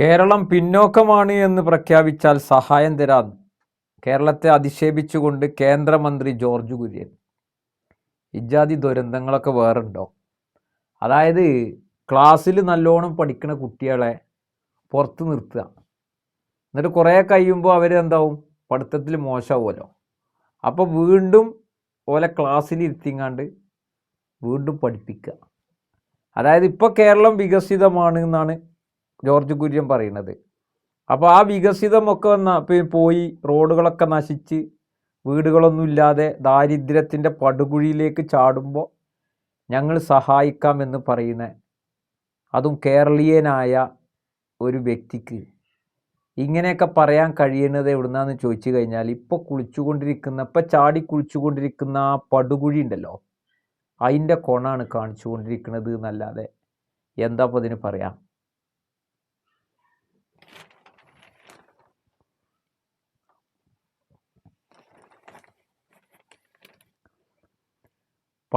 കേരളം പിന്നോക്കമാണ് എന്ന് പ്രഖ്യാപിച്ചാൽ സഹായം തരാൻ കേരളത്തെ അധിക്ഷേപിച്ചുകൊണ്ട് കേന്ദ്രമന്ത്രി ജോർജ് കുര്യൻ. ഇജാതി ദുരന്തങ്ങളൊക്കെ വേറുണ്ടോ? അതായത് ക്ലാസ്സിൽ നല്ലോണം പഠിക്കുന്ന കുട്ടികളെ പുറത്ത് നിർത്തുക. എന്നിട്ട് കുറേ കഴിയുമ്പോൾ അവർ എന്താവും? പഠിത്തത്തിൽ മോശമാവുമല്ലോ. അപ്പോൾ വീണ്ടും ഓലെ ക്ലാസ്സിൽ ഇരുത്തിങ്ങാണ്ട് വീണ്ടും പഠിപ്പിക്കുക. അതായത് ഇപ്പോൾ കേരളം വികസിതമാണ് എന്നാണ് ജോർജ് കുര്യൻ പറയുന്നത്. അപ്പോൾ ആ വികസിതമൊക്കെ വന്ന പോയി റോഡുകളൊക്കെ നശിച്ച് വീടുകളൊന്നും ഇല്ലാതെ ദാരിദ്ര്യത്തിന്റെ പടുകുഴിയിലേക്ക് ചാടുമ്പോൾ ഞങ്ങൾ സഹായിക്കാമെന്ന് പറയുന്ന അതും കേരളീയനായ ഒരു വ്യക്തിക്ക് ഇങ്ങനെയൊക്കെ പറയാൻ കഴിയുന്നത് എവിടുന്നാന്ന് ചോദിച്ചു കഴിഞ്ഞാൽ ഇപ്പോൾ കുളിച്ചുകൊണ്ടിരിക്കുന്ന ഇപ്പം ചാടി കുളിച്ചുകൊണ്ടിരിക്കുന്ന ആ പടുകുഴി ഉണ്ടല്ലോ. അതിന്റെ കൊണാണ് കാണിച്ചുകൊണ്ടിരിക്കുന്നത് എന്നല്ലാതെ എന്താ അപ്പോൾ അതിന് പറയാം?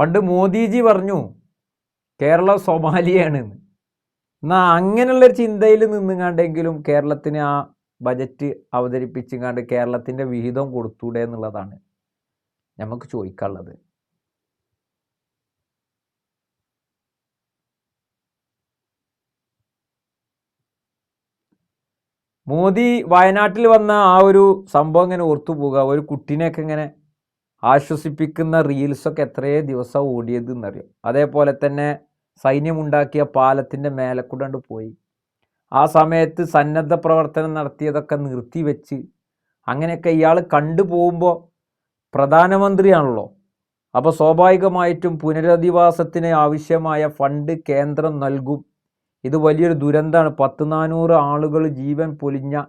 പണ്ട് മോദിജി പറഞ്ഞു കേരളം സൊമാലിയാണ്. എന്ന് എന്നാൽ അങ്ങനെയുള്ളൊരു ചിന്തയിൽ നിന്നുങ്ങാണ്ടെങ്കിലും കേരളത്തിന് ആ ബജറ്റ് അവതരിപ്പിച്ചുങ്ങാണ്ട് കേരളത്തിന്റെ വിഹിതം കൊടുത്തൂടെ എന്നുള്ളതാണ് നമുക്ക് ചോദിക്കാനുള്ളത്. മോദി വയനാട്ടിൽ വന്ന ആ ഒരു സംഭവം ഇങ്ങനെ ഓർത്തു പോകുക ഒരു കുട്ടീനെയൊക്കെ ഇങ്ങനെ ആശ്വസിപ്പിക്കുന്ന റീൽസൊക്കെ എത്രയേ ദിവസം ഓടിയത് എന്നറിയാം അതേപോലെ തന്നെ സൈന്യമുണ്ടാക്കിയ പാലത്തിന്റെ മേലെ പോയി. ആ സമയത്ത് സന്നദ്ധ പ്രവർത്തനം നടത്തിയതൊക്കെ നിർത്തിവെച്ച് അങ്ങനെയൊക്കെ ഇയാൾ കണ്ടു പോകുമ്പോൾ പ്രധാനമന്ത്രിയാണല്ലോ. അപ്പോൾ സ്വാഭാവികമായിട്ടും പുനരധിവാസത്തിന് ആവശ്യമായ ഫണ്ട് കേന്ദ്രം നൽകും. ഇത് വലിയൊരു ദുരന്തമാണ്. പത്ത് നാനൂറ് ആളുകൾ ജീവൻ പൊലിഞ്ഞ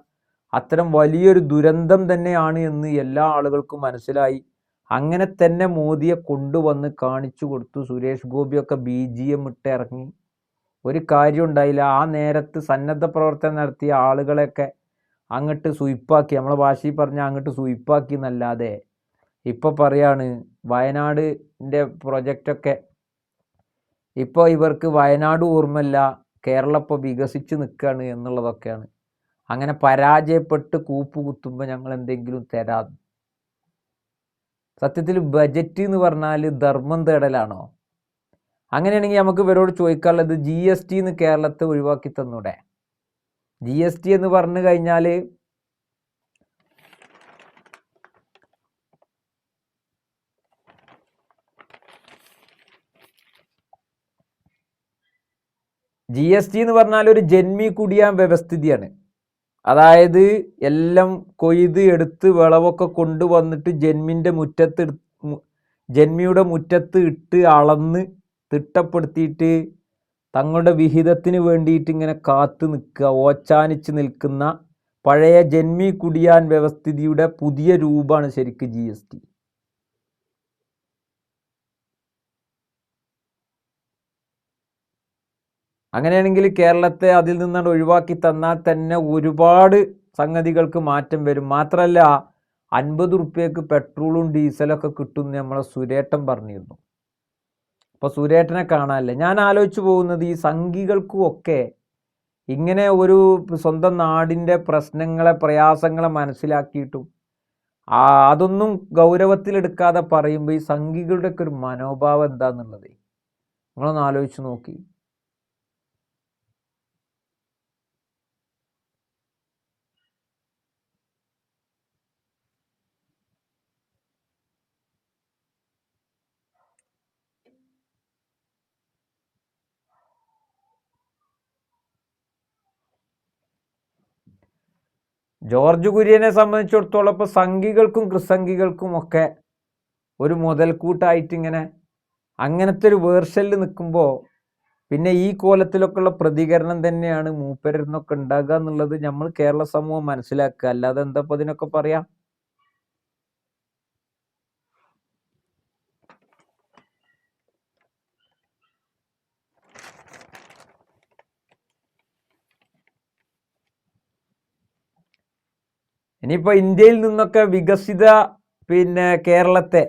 അത്തരം വലിയൊരു ദുരന്തം തന്നെയാണ് എന്ന് എല്ലാ ആളുകൾക്കും മനസ്സിലായി. അങ്ങനെ തന്നെ മോദിയെ കൊണ്ടുവന്ന് കാണിച്ചു കൊടുത്തു. സുരേഷ് ഗോപിയൊക്കെ ബി ജി എം ഇട്ട് ഇറങ്ങി. ഒരു കാര്യം ഉണ്ടായില്ല. ആ നേരത്ത് സന്നദ്ധ പ്രവർത്തനം നടത്തിയ ആളുകളെയൊക്കെ അങ്ങോട്ട് സുയിപ്പാക്കി നമ്മളെ ഭാഷയിൽ പറഞ്ഞാൽ അങ്ങോട്ട് സുയിപ്പാക്കി എന്നല്ലാതെ. ഇപ്പോൾ പറയാണ് വയനാടിന്റെ പ്രൊജക്റ്റൊക്കെ ഇപ്പോൾ ഇവർക്ക് വയനാട് ഓർമ്മല്ല കേരളം ഇപ്പോൾ വികസിച്ച് നിൽക്കുകയാണ് എന്നുള്ളതൊക്കെയാണ്. അങ്ങനെ പരാജയപ്പെട്ട് കൂപ്പ് കുത്തുമ്പോൾ ഞങ്ങൾ എന്തെങ്കിലും തരാം സത്യത്തിൽ ബജറ്റ് എന്ന് പറഞ്ഞാൽ ധർമ്മം തേടലാണോ? അങ്ങനെയാണെങ്കിൽ നമുക്ക് ഇവരോട് ചോദിക്കാനുള്ളത് ജി എസ് ടി എന്ന് കേരളത്തെ ഒഴിവാക്കി തന്നൂടെ? ജി എസ് ടി എന്ന് പറഞ്ഞു കഴിഞ്ഞാൽ ജി എസ് ടി എന്ന് പറഞ്ഞാൽ ഒരു ജന്മി കുടിയാൻ വ്യവസ്ഥിതിയാണ്. അതായത് എല്ലാം കൊയ്ത് എടുത്ത് വിളവൊക്കെ കൊണ്ടുവന്നിട്ട് ജന്മിന്റെ മുറ്റത്ത് ജന്മിയുടെ മുറ്റത്ത് ഇട്ട് അളന്ന് തിട്ടപ്പെടുത്തിയിട്ട് തങ്ങളുടെ വിഹിതത്തിന് വേണ്ടിയിട്ട് ഇങ്ങനെ കാത്തു നിൽക്കുക. ഓച്ചാനിച്ച് നിൽക്കുന്ന പഴയ ജന്മി കുടിയാൻ വ്യവസ്ഥിതിയുടെ പുതിയ രൂപമാണ് ശരിക്ക് ജി എസ് ടി അങ്ങനെയാണെങ്കിൽ കേരളത്തെ അതിൽ നിന്നാണ് ഒഴിവാക്കി തന്നാൽ തന്നെ ഒരുപാട് സംഗതികൾക്ക് മാറ്റം വരും. മാത്രമല്ല അൻപത് റുപ്യക്ക് പെട്രോളും ഡീസലൊക്കെ കിട്ടും എന്ന് നമ്മളെ സുരേട്ടൻ പറഞ്ഞിരുന്നു. അപ്പോൾ സുരേട്ടനെ കാണാനല്ലേ? ഞാൻ ആലോചിച്ചു പോകുന്നത് ഈ സംഘികൾക്കും ഒക്കെ ഇങ്ങനെ ഒരു സ്വന്തം നാടിന്റെ പ്രശ്നങ്ങളെ പ്രയാസങ്ങളെ മനസ്സിലാക്കിയിട്ടും അതൊന്നും ഗൗരവത്തിലെടുക്കാതെ പറയുമ്പോൾ ഈ സംഘികളുടെയൊക്കെ ഒരു മനോഭാവം എന്താന്നുള്ളത്? നിങ്ങളൊന്ന് ആലോചിച്ച് നോക്കി. ജോർജ് കുര്യനെ സംബന്ധിച്ചിടത്തോളം ഇപ്പോൾ സംഘികൾക്കും ക്രിസംഘികൾക്കും ഒക്കെ ഒരു മുതൽക്കൂട്ടായിട്ടിങ്ങനെ അങ്ങനത്തെ ഒരു വേർഷലിൽ നിൽക്കുമ്പോൾ പിന്നെ ഈ കോലത്തിലൊക്കെ ഉള്ള പ്രതികരണം തന്നെയാണ് മൂപ്പരിൽ ഉണ്ടാകുക എന്നുള്ളത് നമ്മൾ കേരള സമൂഹം മനസ്സിലാക്കുക. അല്ലാതെ എന്താ ഇപ്പൊ ഇതിനൊക്കെ പറയാം? ഇനിയിപ്പോൾ ഇന്ത്യയിൽ നിന്നൊക്കെ വികസിത പിന്നെ കേരളത്തെ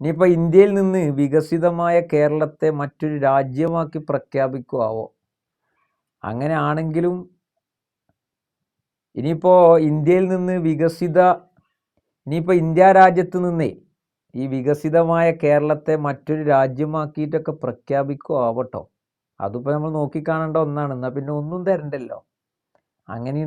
ഇനിയിപ്പോൾ ഇന്ത്യയിൽ നിന്ന് വികസിതമായ കേരളത്തെ മറ്റൊരു രാജ്യമാക്കി പ്രഖ്യാപിക്കുമാവോ അങ്ങനെ ആണെങ്കിലും ഇനിയിപ്പോൾ ഇന്ത്യയിൽ നിന്ന് വികസിത ഇനിയിപ്പോൾ ഇന്ത്യ രാജ്യത്ത് നിന്നേ ഈ വികസിതമായ കേരളത്തെ മറ്റൊരു രാജ്യമാക്കിയിട്ടൊക്കെ പ്രഖ്യാപിക്കുക ആവട്ടോ അതിപ്പോൾ നമ്മൾ നോക്കിക്കാണേണ്ട ഒന്നാണ്. എന്നാൽ പിന്നെ ഒന്നും തരണ്ടല്ലോ. അങ്ങനെ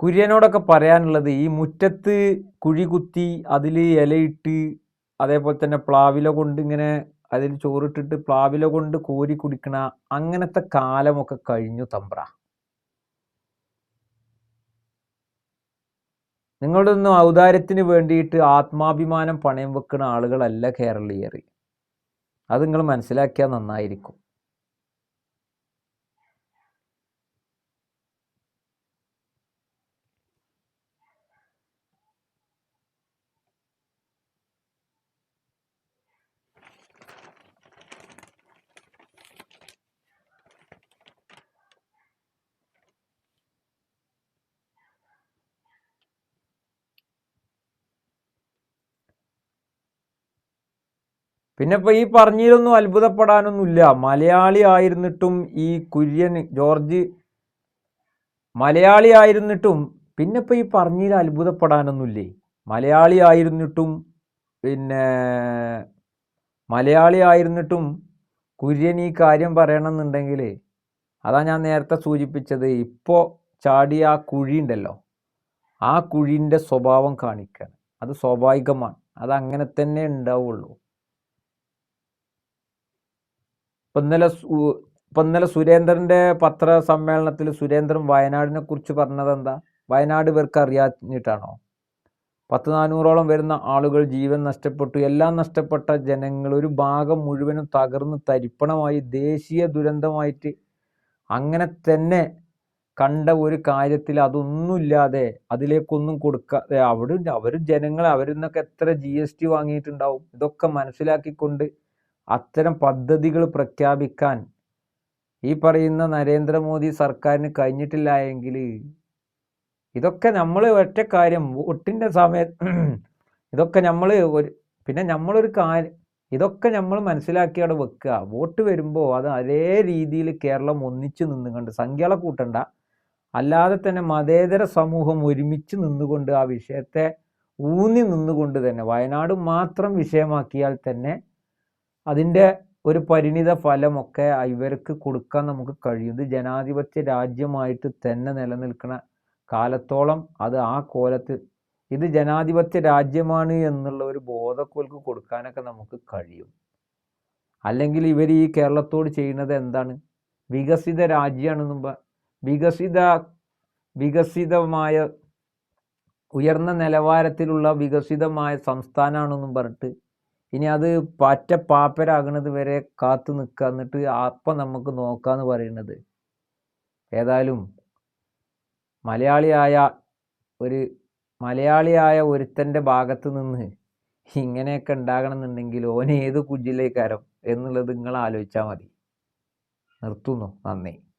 കുര്യനോടൊക്കെ പറയാനുള്ളത് ഈ മുറ്റത്ത് കുഴി കുത്തി അതിൽ ഇലയിട്ട് അതേപോലെ തന്നെ പ്ലാവില കൊണ്ട് ഇങ്ങനെ അതിൽ ചോറിട്ടിട്ട് പ്ലാവില കൊണ്ട് കോരി കുടിക്കണ അങ്ങനത്തെ കാലമൊക്കെ കഴിഞ്ഞു തമ്പ്ര. നിങ്ങളുടെ ഒന്നും ഔദാര്യത്തിന് വേണ്ടിയിട്ട് ആത്മാഭിമാനം പണയം വെക്കുന്ന ആളുകളല്ല കേരളീയർ. അത് നിങ്ങൾ മനസ്സിലാക്കിയാൽ നന്നായിരിക്കും. പിന്നെ ഇപ്പൊ ഈ പറഞ്ഞതിലൊന്നും അത്ഭുതപ്പെടാനൊന്നുമില്ല. മലയാളി ആയിരുന്നിട്ടും ഈ കുര്യൻ ജോർജ് മലയാളി ആയിരുന്നിട്ടും പിന്നെ ഇപ്പൊ ഈ പറഞ്ഞതിൽ അത്ഭുതപ്പെടാനൊന്നുമില്ലേ? മലയാളി ആയിരുന്നിട്ടും പിന്നെ മലയാളി ആയിരുന്നിട്ടും കുര്യൻ ഈ കാര്യം പറയണമെന്നുണ്ടെങ്കിൽ അതാ ഞാൻ നേരത്തെ സൂചിപ്പിച്ചത്. ഇപ്പോൾ ചാടിയ ആ കുഴി ഉണ്ടല്ലോ ആ കുഴിന്റെ സ്വഭാവം കാണിക്കുകയാണ് അത് സ്വാഭാവികമാണ്. അത് അങ്ങനെ തന്നെ ഉണ്ടാവുള്ളൂ. ഇപ്പം ഇന്നലെ ഇപ്പം ഇന്നലെ സുരേന്ദ്രന്റെ പത്രസമ്മേളനത്തിൽ സുരേന്ദ്രൻ വയനാടിനെ കുറിച്ച് പറഞ്ഞത് എന്താ? വയനാട് ഇവർക്ക് അറിയാഞ്ഞിട്ടാണോ? പത്ത് നാനൂറോളം വരുന്ന ആളുകൾ ജീവൻ നഷ്ടപ്പെട്ടു. എല്ലാം നഷ്ടപ്പെട്ട ജനങ്ങൾ ഒരു ഭാഗം മുഴുവനും തകർന്ന് തരിപ്പണമായി ദേശീയ ദുരന്തമായിട്ട് അങ്ങനെ തന്നെ കണ്ട ഒരു കാര്യത്തിൽ അതൊന്നുമില്ലാതെ അതിലേക്കൊന്നും കൊടുക്കാതെ അവിടെ അവർ ജനങ്ങൾ അവരിൽ നിന്നൊക്കെ എത്ര ജി എസ് ടി വാങ്ങിയിട്ടുണ്ടാവും? ഇതൊക്കെ മനസ്സിലാക്കിക്കൊണ്ട് അത്തരം പദ്ധതികൾ പ്രഖ്യാപിക്കാൻ ഈ പറയുന്ന നരേന്ദ്രമോദി സർക്കാരിന് കഴിഞ്ഞിട്ടില്ല എങ്കിൽ ഇതൊക്കെ നമ്മൾ ഒറ്റ കാര്യം വോട്ടിന്റെ സമയത്ത് ഇതൊക്കെ നമ്മൾ ഒരു പിന്നെ നമ്മളൊരു കാര്യം ഇതൊക്കെ നമ്മൾ മനസ്സിലാക്കി അവിടെ വെക്കുക. വോട്ട് വരുമ്പോൾ അത് അതേ രീതിയിൽ കേരളം ഒന്നിച്ചു നിന്നുകൊണ്ട് സംഖ്യകളെ കൂട്ടണ്ട. അല്ലാതെ തന്നെ മതേതര സമൂഹം ഒരുമിച്ച് നിന്നുകൊണ്ട് ആ വിഷയത്തെ ഊന്നി നിന്നുകൊണ്ട് തന്നെ വയനാട് മാത്രം വിഷയമാക്കിയാൽ തന്നെ അതിന്റെ ഒരു പരിണിത ഫലമൊക്കെ ഇവർക്ക് കൊടുക്കാൻ നമുക്ക് കഴിയും. ഇത് ജനാധിപത്യ രാജ്യമായിട്ട് തന്നെ നിലനിൽക്കുന്ന കാലത്തോളം അത് ആ കോലത്തിൽ ഇത് ജനാധിപത്യ രാജ്യമാണ് എന്നുള്ള ഒരു ബോധക്കോൽക്ക് കൊടുക്കാനൊക്കെ നമുക്ക് കഴിയും. അല്ലെങ്കിൽ ഇവർ ഈ കേരളത്തോട് ചെയ്യുന്നത് എന്താണ്? വികസിത രാജ്യമാണെന്നും വികസിത വികസിതമായ ഉയർന്ന നിലവാരത്തിലുള്ള വികസിതമായ സംസ്ഥാനമാണെന്നും പറഞ്ഞിട്ട് ഇനി അത് പറ്റ പാപ്പരാകണത് വരെ കാത്തു നിൽക്കുക എന്നിട്ട് അപ്പം നമുക്ക് നോക്കാന്ന് പറയുന്നത് ഏതായാലും മലയാളിയായ ഒരു മലയാളിയായ ഒരുത്തന്റെ ഭാഗത്ത് നിന്ന് ഇങ്ങനെയൊക്കെ ഉണ്ടാകണമെന്നുണ്ടെങ്കിൽ ഓൻ ഏത് കുജിലേക്കാരം എന്നുള്ളത് നിങ്ങൾ ആലോചിച്ചാൽ മതി. നിർത്തുന്നു. നന്ദി.